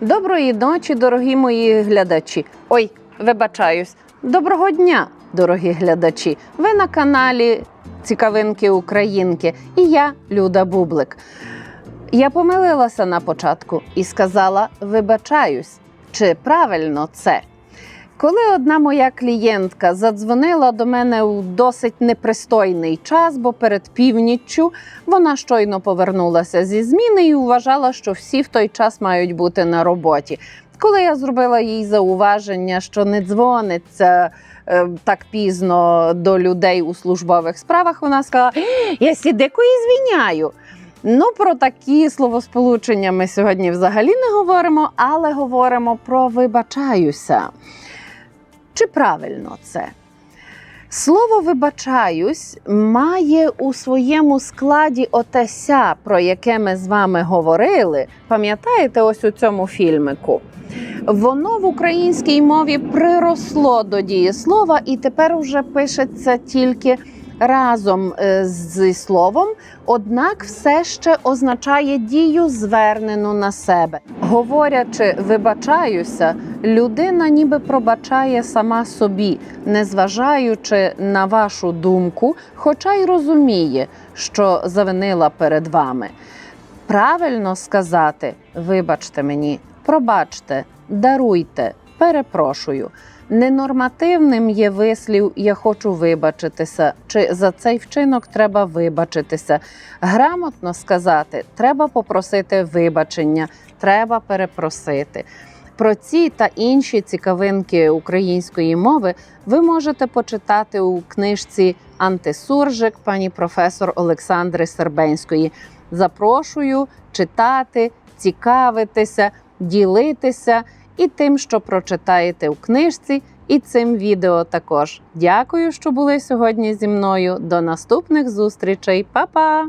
Доброї ночі, дорогі мої глядачі. Ой, вибачаюсь. Доброго дня, дорогі глядачі. Ви на каналі Цікавинки Українки і я, Люда Бублик. Я помилилася на початку і сказала: вибачаюсь, чи правильно це? Коли одна моя клієнтка задзвонила до мене у досить непристойний час, бо перед північчю вона щойно повернулася зі зміни і вважала, що всі в той час мають бути на роботі. Коли я зробила їй зауваження, що не дзвониться е, так пізно до людей у службових справах, вона сказала: Я сідико і звіняю. Ну, про такі словосполучення ми сьогодні взагалі не говоримо, але говоримо про вибачаюся. Чи правильно це? Слово вибачаюсь має у своєму складі отеся, про яке ми з вами говорили. Пам'ятаєте, ось у цьому фільмику? Воно в українській мові приросло до дієслова і тепер уже пишеться тільки разом е, зі словом, однак все ще означає дію, звернену на себе. Говорячи, вибачаюся, людина ніби пробачає сама собі, незважаючи на вашу думку, хоча й розуміє, що завинила перед вами. Правильно сказати, вибачте мені, пробачте, даруйте, перепрошую. Ненормативним є вислів Я хочу вибачитися, чи за цей вчинок треба вибачитися. Грамотно сказати, треба попросити вибачення, треба перепросити. Про ці та інші цікавинки української мови ви можете почитати у книжці Антисуржик пані професор Олександри Сербенської. Запрошую читати, цікавитися, ділитися і тим, що прочитаєте у книжці, і цим відео також. Дякую, що були сьогодні зі мною. До наступних зустрічей, Па-па!